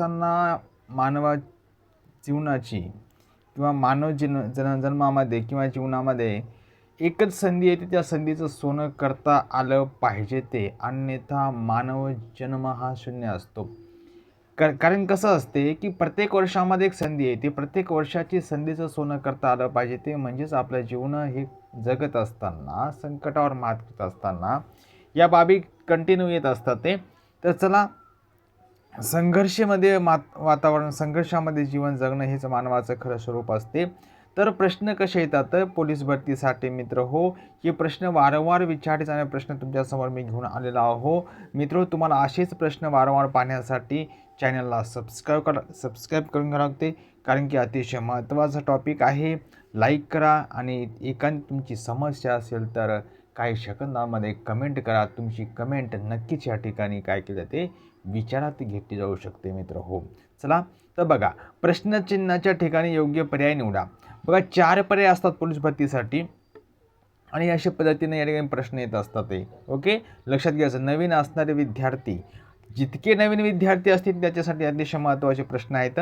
माणसांना मानवा जीवनाची किंवा मानव जीवन जन जन्मामध्ये किंवा जीवनामध्ये एकच संधी येते त्या संधीचं सोनं करता आलं पाहिजे ते. अन्यथा मानव जन्म हा शून्य असतो. कर कारण कसं असते की प्रत्येक वर्षामध्ये एक संधी येते प्रत्येक वर्षाची संधीचं सोनं करता आलं पाहिजे ते म्हणजेच आपलं जीवन हे जगत असताना संकटावर मात करत असताना या बाबी कंटिन्यू येत असतात ते. तर चला संघर्षमध्ये मात वातावरण संघर्षामध्ये जीवन जगणं हेच मानवाचं खरं स्वरूप असते. तर प्रश्न कसे येतात? पोलीस भरतीसाठी मित्र हो हे प्रश्न वारंवार विचारले जाणारे प्रश्न तुमच्यासमोर मी घेऊन आलेला आहो. मित्र तुम्हाला असेच प्रश्न वारंवार पाहण्यासाठी चॅनलला सबस्क्राईब करा सबस्क्राईब करून घ्यावं लागते. कारण की अतिशय महत्त्वाचा टॉपिक आहे. लाईक करा आणि एखादी तुमची समस्या असेल तर काही सेकंदामध्ये कमेंट करा. तुमची कमेंट नक्कीच या ठिकाणी काय केलं ते विचारात घेतली जाऊ शकते मित्र. हो. चला तर बघा प्रश्नचिन्हाच्या ठिकाणी योग्य पर्याय निवडा. बघा चार पर्याय असतात पोलीस भरतीसाठी आणि अशा पद्धतीने या ठिकाणी प्रश्न येत असतात ते. ओके? लक्षात घ्यायचं नवीन असणारे विद्यार्थी जितके नवीन विद्यार्थी असतील त्याच्यासाठी अतिशय महत्त्वाचे प्रश्न आहेत.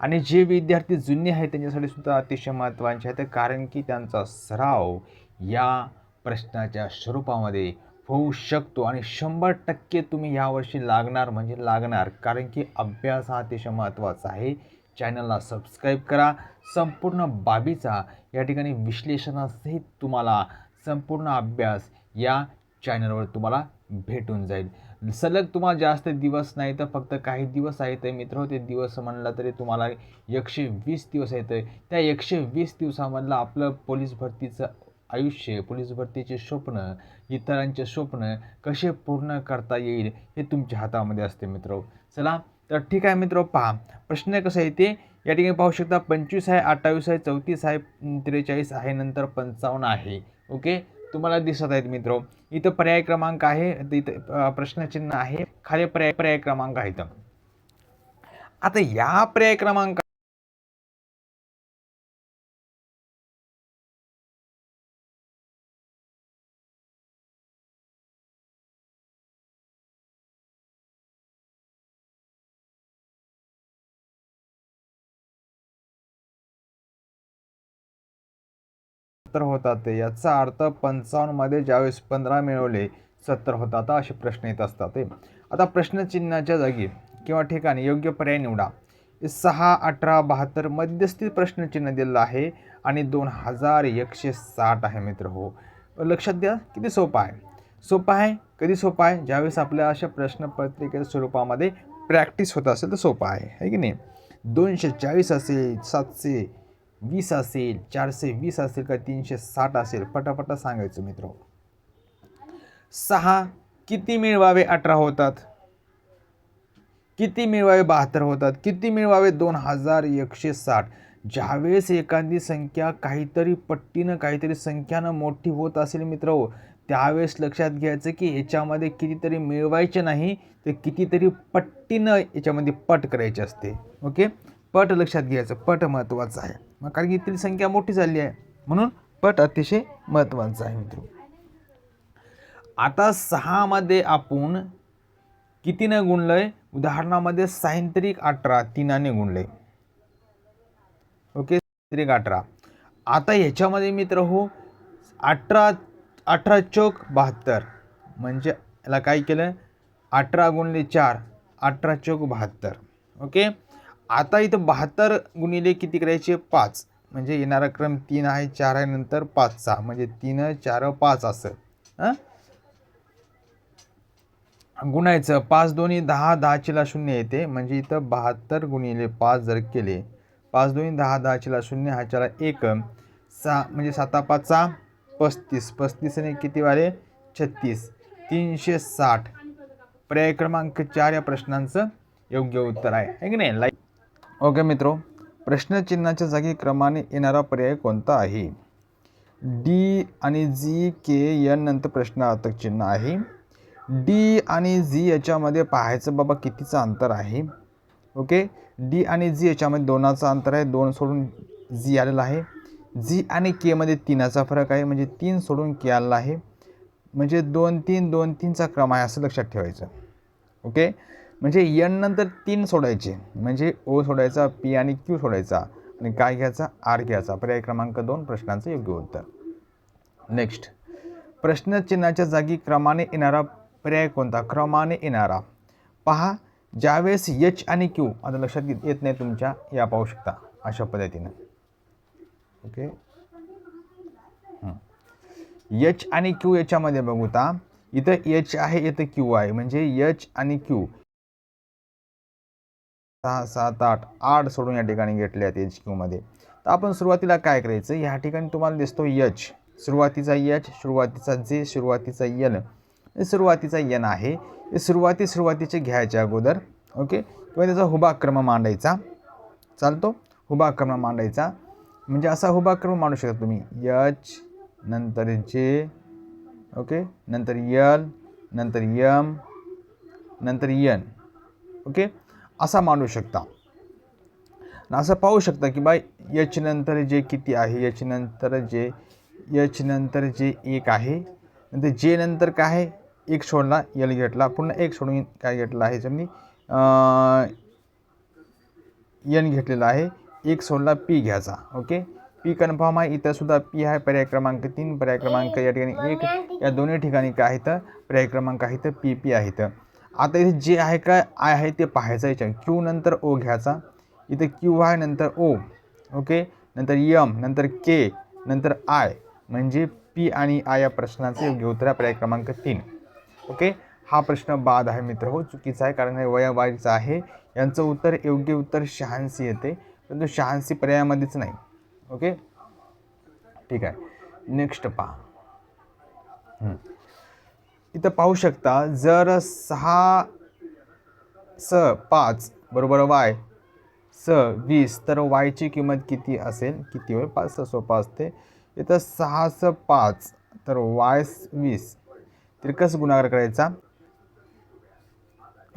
आणि जे विद्यार्थी जुने आहेत त्यांच्यासाठी सुद्धा अतिशय महत्त्वाचे आहेत. कारण की त्यांचा सराव या प्रश्नाच्या स्वरूपामध्ये होऊ शकतो आणि शंभर टक्के तुम्ही यावर्षी लागणार म्हणजे लागणार. कारण की अभ्यास हा अतिशय महत्त्वाचा आहे. चॅनलला सबस्क्राईब करा. संपूर्ण बाबीचा या ठिकाणी विश्लेषणासहित तुम्हाला संपूर्ण अभ्यास या चॅनलवर तुम्हाला भेटून जाईल. सलग तुम्हाला जास्त दिवस नाही तर फक्त काही दिवस आहेत मित्र. ते दिवस म्हणलं तरी तुम्हाला एकशे वीस दिवस येतं त्या एकशे वीस दिवसामधलं आपलं पोलीस भरतीचं आयुष्य पोलीस भरतीचे स्वप्न इतरांचे स्वप्न कसे पूर्ण करता येईल हे तुमच्या हातामध्ये असते मित्र. चला तर ठीक आहे मित्र पहा. प्रश्न कसं आहे ते? या ठिकाणी पाहू शकता पंचवीस आहे अठ्ठावीस आहे चौतीस आहे त्रेचाळीस आहे नंतर पंचावन्न आहे. ओके? तुम्हाला दिसत आहेत मित्र. इथं पर्याय क्रमांक आहे इथं प्रश्नचिन्ह आहे. खाली पर्याय पर्याय क्रमांक आहे इथं. आता या पर्याय क्रमांक सत्तर होतात. याचा अर्थ पंचावन्नमध्ये ज्यावेळेस पंधरा मिळवले सत्तर होतात. असे प्रश्न येत असतात. ते आता प्रश्नचिन्हाच्या जागी किंवा ठिकाणी योग्य पर्याय निवडा. सहा अठरा बहात्तर मध्यस्थी प्रश्नचिन्ह दिलेलं आहे आणि दोन हजार एकशे साठ आहे मित्र हो. लक्षात द्या किती सोपं आहे. सोपं आहे कधी सोपं आहे? ज्यावेळेस आपल्या अशा प्रश्नपत्रिकेच्या स्वरूपामध्ये प्रॅक्टिस होत असेल तर सोपं आहे. है की नाही? दोनशे चाळीस असेल सातशे वीस असेल चारशे वीस असेल का तीनशे साठ असेल? पटापटा सांगायचं मित्र. सहा किती मिळवावे अठरा होतात? किती मिळवावे बहात्तर होतात? किती मिळवावे दोन हजार एकशे साठ? ज्यावेळेस एखादी संख्या काहीतरी पट्टीनं काहीतरी संख्यानं मोठी होत असेल मित्र हो त्यावेळेस लक्षात घ्यायचं की याच्यामध्ये कितीतरी मिळवायचे नाही तर कितीतरी पट्टीनं याच्यामध्ये पट करायचे असते. ओके? पट लक्षात घ्यायचं. पट महत्त्वाचं आहे. मग कारण की इथली संख्या मोठी झाली आहे. म्हणून पट अतिशय महत्त्वाचा आहे मित्र. आता सहामध्ये आपण कितीनं गुणलंय? उदाहरणामध्ये सायंत्रिक अठरा तीनाने गुणलंय. ओके? सायंत्रिक अठरा. आता ह्याच्यामध्ये मित्र हो अठरा अठरा चौक बहात्तर. म्हणजे याला काय केलं? अठरा गुणले चार अठरा चौक बहात्तर. ओके? आता इथं बहात्तर गुणिले किती करायचे? पाच. म्हणजे येणारा क्रम तीन आहे चार आहे नंतर पाच सहा. म्हणजे तीन चार पाच असं. हां? गुणायचं. पाच दोन्ही दहा दहाचीला शून्य येते. म्हणजे इथं बहात्तर गुणिले पाच जर केले पाच दोन्ही दहा दहाचीला शून्य ह्याच्याला एक. सहा म्हणजे साता पाचचा पस्तीस. पस्तीसने किती वाले छत्तीस. तीनशे साठ. पर्याय क्रमांक चार या प्रश्नांचं योग्य उत्तर आहे. की नाही? लाईक ओके मित्रो प्रश्नचिन्हाच्या जागी क्रमाने येणारा पर्याय कोणता आहे? डी आणि जी के एन नंतर प्रश्नार्थक चिन्ह आहे. डी आणि झी याच्यामध्ये पाहायचं बाबा कितीचं अंतर आहे. ओके? डी आणि झी याच्यामध्ये दोनाचं अंतर आहे दोन सोडून झी आलेलं आहे. जी आणि केमध्ये तीनाचा फरक आहे म्हणजे तीन सोडून के आलेला आहे. म्हणजे दोन तीन दोन तीनचा क्रम आहे असं लक्षात ठेवायचं. ओके? म्हणजे यन नंतर तीन सोडायचे. म्हणजे ओ सोडायचा पी आणि क्यू सोडायचा. आणि काय घ्यायचा? आर घ्यायचा. पर्याय क्रमांक दोन प्रश्नांचं योग्य उत्तर. नेक्स्ट प्रश्नचिन्हाच्या जागी क्रमाने येणारा पर्याय कोणता? क्रमाने येणारा. पहा ज्यावेळेस एच आणि क्यू आता लक्षात येत येत नाही तुमच्या या पाहू शकता अशा पद्धतीनं. ओके एच आणि क्यू याच्यामध्ये बघूता इथं एच आहे इथं क्यू आहे. म्हणजे एच आणि क्यू सहा सात आठ आठ सोडून या ठिकाणी घेतले आहेत एच क्यूमध्ये तर आपण सुरुवातीला काय करायचं? ह्या ठिकाणी तुम्हाला दिसतो यच सुरुवातीचा यच सुरुवातीचा जे सुरुवातीचा यल सुरुवातीचा यन आहे. हे सुरुवाती सुरुवातीचे घ्यायचे अगोदर ओके? किंवा त्याचा हुबा क्रम मांडायचा. चालतो? हुबा क्रम मांडायचा. म्हणजे असा हुबा क्रम मांडू शकता तुम्ही. यच नंतर जे ओके? नंतर यल नंतर यम नंतर यन ओके? असा मांडू शकता. असं पाहू शकता की बाय यचनंतर जे किती आहे याच्यानंतर जे यचनंतर जे एक आहे नंतर जे नंतर काय आहे एक सोडला यल घेतला पुन्हा एक सोडून काय घेतला आहे जमनी यन घेतलेला आहे एक सोडला पी घ्यायचा ओके? पी कन्फर्म आहे इथं सुद्धा पी आहे पर्याय क्रमांक तीन पर्याय क्रमांक या ठिकाणी एक या दोन्ही ठिकाणी काय आहे तर पर्याय क्रमांक आहे तर पी पी आहे तर. आता इथे जे आहे काय आय आहे ते पाहायचं याच्या क्यू नंतर ओ घ्यायचा. इथं क्यू आहे नंतर ओ ओके नंतर यम नंतर के नंतर आय म्हणजे पी आणि आय या प्रश्नाचे योग्य उत्तर आहे पर्याय क्रमांक तीन. ओके हा प्रश्न बाद आहे मित्र. हो चुकीचा आहे कारण हे वयावारीचं आहे. यांचं उत्तर योग्य उत्तर शहाऐंशी येते. परंतु शहाऐंशी पर्यायामध्येच नाही. ओके ठीक आहे. नेक्स्ट पहा. इथं पाहू शकता जर सहा स पाच बरोबर वाय स वीस तर वायची किंमत किती असेल? किती होईल? पाच स सोपा असते इथं सहा स पाच तर वाय वीस. तर कसं गुणाकार करायचा.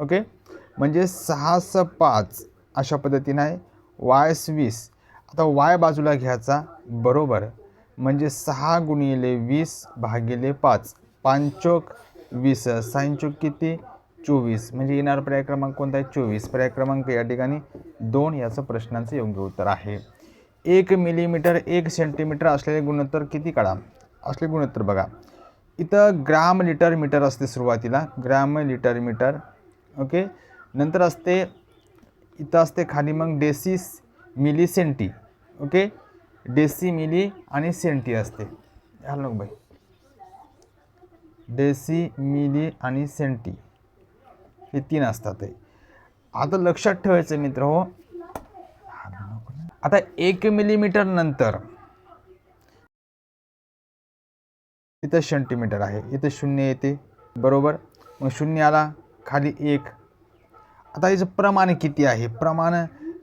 ओके? म्हणजे सहा स पाच अशा पद्धतीनं आहे. वायस वीस. आता वाय बाजूला घ्यायचा. बरोबर. म्हणजे सहा गुणिले वीस भागिले पाच. पांचोक वीस साईंचोक किती? चोवीस. म्हणजे येणार पर्याय क्रमांक कोणता आहे? चोवीस. पर्याय क्रमांक या ठिकाणी दोन याचं प्रश्नाचं योग्य उत्तर आहे. एक मिलीमीटर एक सेंटीमीटर असलेले गुणोत्तर किती काढा? असले गुणोत्तर बघा. इथं ग्राम लिटर मीटर असते सुरुवातीला. Gram litre metre. ओके? नंतर असते इथं असते खाली मग deci milli centi. Okay? Deci milli आणि सेंटी असते. हॅलो बाई. डेसी मिली आणि सेंटी. हे तीन असतात आता लक्षात ठेवायचं मित्र हो आता एक मिलीमीटर नंतर इथं सेंटीमीटर आहे. इथं शून्य येते. बरोबर? मग शून्य आला खाली एक. आता याचं प्रमाण किती आहे? प्रमाण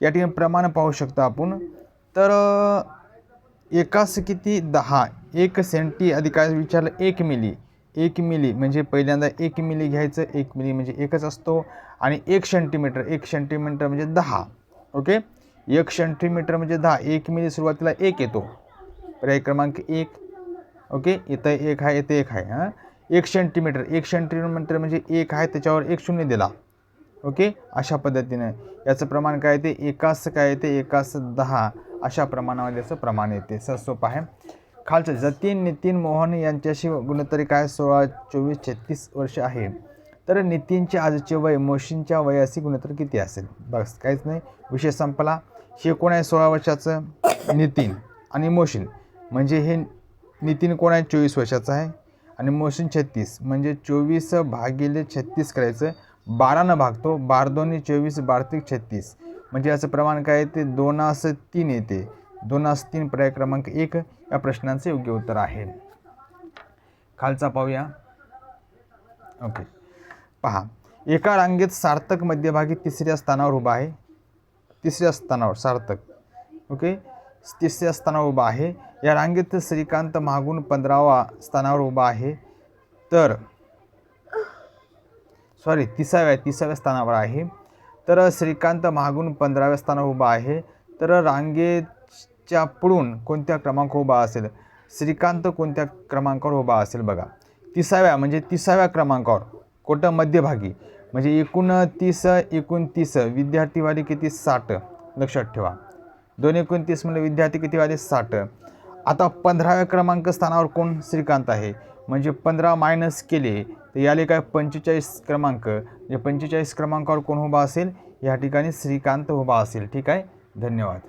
या ठिकाणी प्रमाण पाहू शकतो आपण. तर एकास किती? दहा. एक सेंटी अधिकार विचारलं एक मिली. एक मिली म्हणजे पहिल्यांदा एक मिली घ्यायचं एक मिली म्हणजे एकच असतो आणि एक सेंटीमीटर एक सेंटीमीटर म्हणजे दहा ओके? एक सेंटीमीटर म्हणजे दहा एक मिली सुरुवातीला एक येतो. पर्याय क्रमांक एक ओके? इथं एक आहे इथं एक आहे हां? एक सेंटीमीटर एक सेंटीमीटर म्हणजे एक आहे त्याच्यावर एक शून्य दिला ओके? अशा पद्धतीनं. याचं प्रमाण काय येते? एकास काय येते? एकास दहा. अशा प्रमाणामध्ये याचं प्रमाण येते. सहज सोपं आहे. खालचं जतीन नितीन मोहन यांच्याशी गुणोत्तरी काय? सोळा चोवीस छत्तीस वर्ष आहे. तर नितीनचे आजचे वय मोशींच्या वयाशी गुणोत्तर किती असेल? बस काहीच नाही. विषय संपला. हे कोण आहे सोळा वर्षाचं? नितीन आणि मोशीन. म्हणजे हे नितीन कोण आहे? चोवीस वर्षाचं आहे. आणि मोशीन छत्तीस. म्हणजे चोवीस भागिले छत्तीस करायचं. बारानं भागतो. बार दोन्ही चोवीस बारतीक छत्तीस. म्हणजे याचं प्रमाण काय येते दोनास तीन येते. दोनास तीन पर्याय क्रमांक एक या प्रश्नांचे योग्य उत्तर आहे. खालचा पाहूया. ओके. पहा. एका रांगेत सार्थक मध्यभागी तिसऱ्या स्थानावर उभा आहे. तिसऱ्या स्थानावर सार्थक. ओके. तिसऱ्या स्थानावर उभा आहे. या रांगेत श्रीकांत मागून पंधरावा स्थानावर उभा आहे. तर सॉरी तिसाव्या तिसाव्या स्थानावर आहे. तर श्रीकांत मागून पंधराव्या स्थानावर उभा आहे. तर रांगेत च्या पुढून कोणत्या क्रमांक उभा असेल? श्रीकांत कोणत्या क्रमांकावर उभा असेल बघा. तिसाव्या म्हणजे तिसाव्या क्रमांकावर. कोटं मध्यभागी. म्हणजे एकूण तीस एकोणतीस किती? साठ. लक्षात ठेवा. दोन एकोणतीस म्हणजे विद्यार्थी किती वाले? साठ. आता पंधराव्या क्रमांक स्थानावर कोण? श्रीकांत आहे. म्हणजे पंधरा मायनस केले तर याले काय? पंचेचाळीस क्रमांक. म्हणजे पंचेचाळीस क्रमांकावर कोण उभा असेल? या ठिकाणी श्रीकांत उभा असेल. ठीक आहे? धन्यवाद.